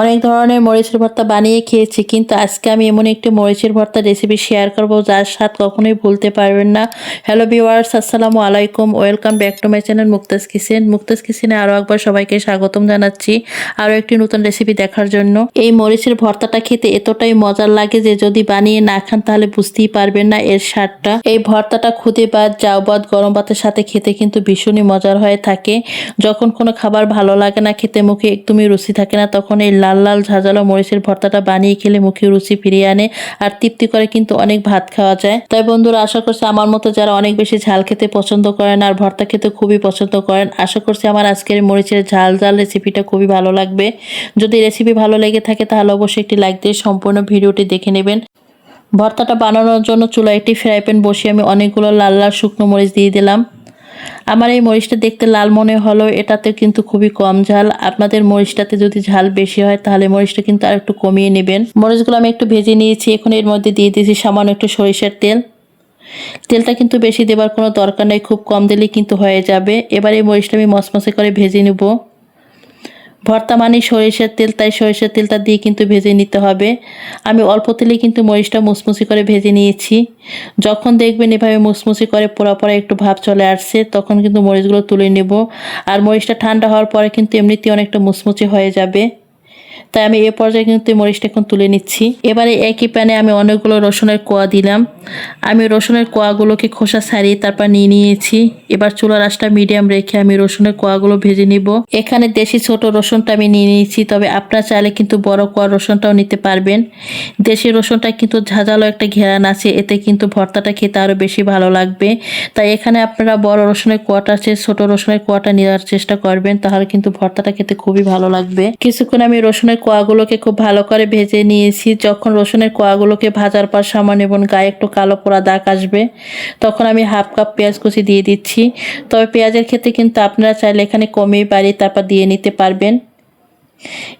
অনেক ধরনের মরিচের ভর্তা বানিয়ে খেয়েছি, কিন্তু আজকে আমি এমন একটি মরিচের ভর্তা রেসিপি শেয়ার করব যার স্বাদ কখনোই ভুলতে পারবেন না। হ্যালো ভিওয়ার্স আসসালামু আলাইকুম। Welcome back to my channel Mukta's kitchen Mukta's কিচেনে আরও একবার সবাইকে স্বাগতম জানাচ্ছি আরও একটি নতুন রেসিপি দেখার জন্য। এই মরিচের ভর্তাটা খেতে এতটাই মজার লাগে যে যদি বানিয়ে না খান তাহলে বুঝতেই পারবেন না এর স্বাদটা। এই ভর্তাটা খুদে বাদ জাউ বাদ গরম ভাতের সাথে খেতে কিন্তু ভীষণই মজার হয়ে থাকে। যখন কোনো খাবার ভালো লাগে না, খেতে মুখে একদমই রুচি থাকে না, তখন এই লাল লাল ঝাঁঝালো মরিচের ভর্তাটা বানিয়ে খেলে মুখে রুচি ফিরিয়ে আনে আর তৃপ্তি করে কিন্তু অনেক ভাত খাওয়া যায়। তাই বন্ধুরা আশা করছি আমার মতো যারা অনেক বেশি ঝাল খেতে পছন্দ করেন আর ভর্তা খেতে খুবই পছন্দ করেন, আশা করছি আমার আজকের মরিচের ঝাল ঝাল রেসিপিটা খুবই ভালো লাগবে। যদি রেসিপি ভালো লেগে থাকে তাহলে অবশ্যই একটি লাইক দিয়ে সম্পূর্ণ ভিডিওটি দেখে নেবেন। ভর্তাটা বানানোর জন্য চুলায় একটি ফ্রাই প্যান বসিয়ে আমি অনেকগুলো লাল লাল শুকনো মরিচ দিয়ে দিলাম। আমার এই মরিচটা দেখতে লাল মনে হলো, এটাতে কিন্তু খুবই কম ঝাল। আপনাদের মরিচটাতে যদি ঝাল বেশি হয়, তাহলে মরিচটা কিন্তু আর একটু কমিয়ে নেবেন। মরিচগুলো আমি একটু ভেজে নিয়েছি, এখন এর মধ্যে দিয়ে দিয়েছি সামান্য একটু সরিষার তেল। তেলটা কিন্তু বেশি দেবার কোনো দরকার নেই, খুব কম দিলেই কিন্তু হয়ে যাবে। এবার এই মরিচটা আমি মসমসে করে ভেজে নেব। ভর্তা মানে সরিষার তেল, তাই সরিষার তেলটা দিয়ে কিন্তু ভেজে নিতে হবে। আমি অল্প তেলে কিন্তু মরিচটা মুসমুসি করে ভেজে নিয়েছি। যখন দেখবেন এভাবে মুসমুসি করে পোড়া পোড়া একটু ভাব চলে আসছে, তখন কিন্তু মরিচগুলো তুলে নেব। আর মরিচটা ঠান্ডা হওয়ার পরে কিন্তু এমনিতেই অনেকটা মুসমুচি হয়ে যাবে। তাই আমি এ পর্যায়ে কিন্তু মরিচটা এখন তুলে নিচ্ছি। এবারে একই প্যানে আমি অনেকগুলো রসুনের কোয়া দিলাম। আমি রসুনের কোয়াগুলোকে খোসা ছাড়িয়ে তারপর নিয়ে নিয়েছি। এবার চুলার আঁচটা মিডিয়াম রেখে আমি রসুনের কোয়াগুলো ভেজে নিব। এখানে দেশি ছোট রসুনটা আমি নিয়ে নিয়েছি, তবে আপনার চাইলে কিন্তু বড় কোয়া রসুনটাও নিতে পারবেন। দেশি রসুনটা কিন্তু ঝাঁঝালো একটা ঘেরান আছে, এতে কিন্তু ভর্তাটা খেতে আরও বেশি ভালো লাগবে। তাই এখানে আপনারা বড় রসুনের কোয়াটা আছে, ছোট রসুনের কোয়াটা নেওয়ার চেষ্টা করবেন, তাহলে কিন্তু ভর্তাটা খেতে খুবই ভালো লাগবে। কিছুক্ষণ আমি রসুনের কোয়াগুলোকে খুব ভালো করে ভেজে নিয়েছি। যখন রসুনের কোয়াগুলোকে ভাজার পর সামান্য এবং গায়ে একটু কালো পোড়া দাগ আসবে, তখন আমি হাফ কাপ পেঁয়াজ কুচি দিয়ে দিচ্ছি। তবে পেঁয়াজের ক্ষেত্রে কিন্তু আপনারা চাইলে এখানে কমিয়ে বাড়িয়ে তারপর দিয়ে নিতে পারবেন।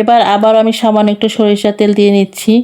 এবার আবার আমি সামান্য একটু সরিষা তেল দিয়ে নিচ্ছি।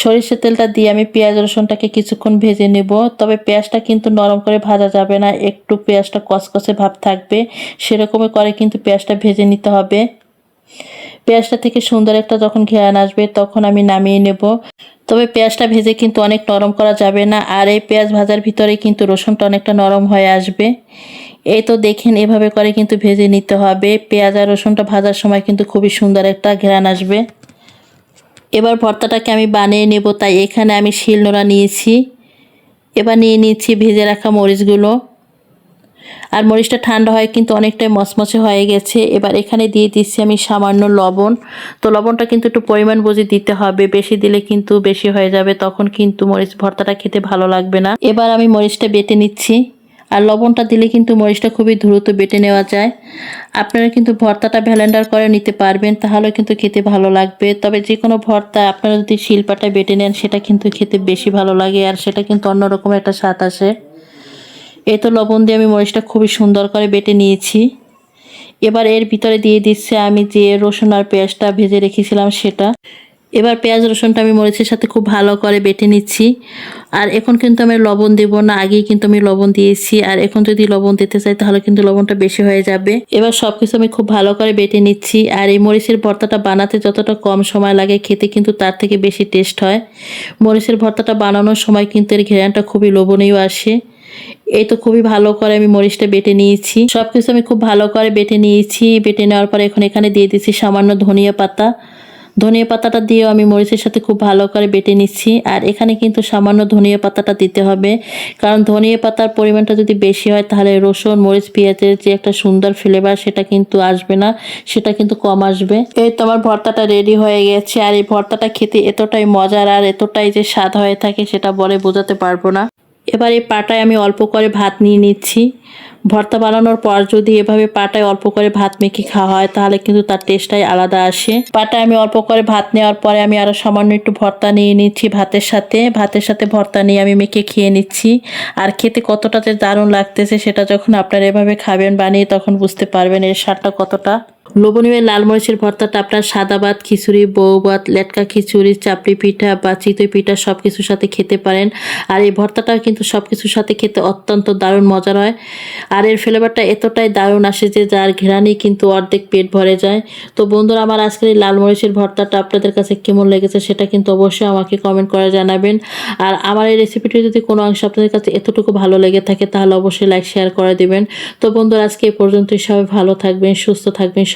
সরিষা তেলটা দিয়ে আমি পেঁয়াজ, রসুনটাকে কিছুক্ষণ ভেজে নেব। তবে পেঁয়াজটা কিন্তু নরম করে ভাজা যাবে না, একটু পেঁয়াজটা কসকসে ভাব থাকবে। সেরকমই করে কিন্তু পেঁয়াজটা ভেজে নিতে হবে। পেঁয়াজটা থেকে সুন্দর একটা যখন ঘেরান আসবে, তখন আমি নামিয়ে নেব। তবে পেঁয়াজটা ভেজে কিন্তু অনেক নরম করা যাবে না, আর এই পেঁয়াজ ভাজার ভিতরে কিন্তু রসুনটা অনেকটা নরম হয়ে আসবে। এই তো দেখেন এভাবে করে কিন্তু ভেজে নিতে হবে। পেঁয়াজ আর রসুনটা ভাজার সময় কিন্তু খুবই সুন্দর একটা ঘেরান আসবে। এবার ভর্তাটাকে আমি বানিয়ে নেব, তাই এখানে আমি শিলনোড়া নিয়েছি। এবার নিয়ে নিচ্ছি ভেজে রাখা মরিচগুলো। আর মরিচটা ঠান্ডা হয় কিন্তু অনেকটাই মচমচে হয়ে গেছে। এবার এখানে দিয়ে দিচ্ছি আমি সামান্য লবণ। তো লবণটা কিন্তু একটু পরিমাণ বুঝে দিতে হবে। বেশি দিলে কিন্তু বেশি হয়ে যাবে, তখন কিন্তু মরিচ ভর্তাটা খেতে ভালো লাগবে না। এবার আমি মরিচটা বেটে নিচ্ছি। আর লবণটা দিলে কিন্তু মরিচটা খুবই দ্রুত বেটে নেওয়া যায়। আপনারা কিন্তু ভর্তাটা ভ্যালেন্ডার করে নিতে পারবেন তাহলে কিন্তু খেতে ভালো লাগবে। তবে যে কোনো ভর্তা আপনারা যদি শিল্পাটা বেটে নেন, সেটা কিন্তু খেতে বেশি ভালো লাগে আর সেটা কিন্তু অন্যরকম একটা স্বাদ আসে। এই তো লবণ দিয়ে আমি মরিচটা খুবই সুন্দর করে বেটে নিয়েছি। এবার এর ভিতরে দিয়ে দিচ্ছে আমি যে রসুন আর পেঁয়াজটা ভেজে রেখেছিলাম সেটা। এবার পেঁয়াজ, রসুনটা আমি মরিচের সাথে খুব ভালো করে বেটে নিচ্ছি। আর এখন কিন্তু আমি লবণ দেব না, আগেই কিন্তু আমি লবণ দিয়েছি। আর এখন যদি লবণ দিতে চাই, তাহলে কিন্তু লবণটা বেশি হয়ে যাবে। এবার সব কিছু আমি খুব ভালো করে বেটে নিচ্ছি। আর এই মরিচের ভর্তাটা বানাতে যতটা কম সময় লাগে, খেতে কিন্তু তার থেকে বেশি টেস্ট হয়। মরিচের ভর্তাটা বানানোর সময় কিন্তু এর ঘেরানটা খুবই লোভনীয় আসে। এই তো খুবই ভালো করে আমি মরিচটা বেটে নিয়েছি। সব কিছু আমি খুব ভালো করে বেটে নিয়েছি। বেটে নেওয়ার পর এখন এখানে দিয়ে দিচ্ছি সামান্য ধনিয়া পাতা। ধনিয়া পাতাটা দিয়েও আমি মরিচের সাথে খুব ভালো করে বেটে নিচ্ছি। আর এখানে কিন্তু সামান্য ধনিয়া পাতাটা দিতে হবে। কারণ ধনিয়া পাতার পরিমাণটা যদি বেশি হয়, তাহলে রসুন, মরিচ, পেঁয়াজের যে একটা সুন্দর ফ্লেভার সেটা কিন্তু আসবে না। সেটা কিন্তু কম আসবে। এই তো আমার ভর্তাটা রেডি হয়ে গেছে। আর এই ভর্তাটা খেতে এতটাই মজার আর এতটাই যে স্বাদ হয়ে থাকে, সেটা বলে বোঝাতে পারব না। এবার এই পাটায় আমি অল্প করে ভাত নিয়ে নিচ্ছি। ভর্তা বানানোর পর যদি এভাবে পাটায় অল্প করে ভাত মেখে খাওয়া হয়, তাহলে কিন্তু তার টেস্টটাই আলাদা আসে। পাটায় আমি অল্প করে ভাত নেওয়ার পরে আমি আরও সামান্য একটু ভর্তা নিয়ে নিচ্ছি ভাতের সাথে। ভাতের সাথে ভর্তা নিয়ে আমি মেখে খেয়ে নিচ্ছি। আর খেতে কতটা যে দারুণ লাগতেছে, সেটা যখন আপনারা এভাবে খাবেন বানিয়ে তখন বুঝতে পারবেন এর স্বাদটা কতটা। লোভনীয় লাল মরিচের ভর্তাটা আপনার সাদা ভাত, খিচুড়ি, বউ ভাত, লেটকা খিচুড়ি, চাপড়ি পিঠা বা চিতই পিঠা সব কিছুর সাথে খেতে পারেন। আর এই ভর্তাটাও কিন্তু সব কিছুর সাথে খেতে অত্যন্ত দারুণ মজার হয়। আর এর ফ্লেভারটা এতটাই দারুণ আসে যে যার ঘেরানি কিন্তু অর্ধেক পেট ভরে যায়। তো বন্ধুরা, আমার আজকের এই লাল মরিচের ভর্তাটা আপনাদের কাছে কেমন লেগেছে সেটা কিন্তু অবশ্যই আমাকে কমেন্ট করে জানাবেন। আর আমার এই রেসিপিটি যদি কোনো অংশ আপনাদের কাছে এতটুকু ভালো লেগে থাকে তাহলে অবশ্যই লাইক শেয়ার করে দেবেন। তো বন্ধুরা, আজকে এ পর্যন্তই। সবাই ভালো থাকবেন, সুস্থ থাকবেন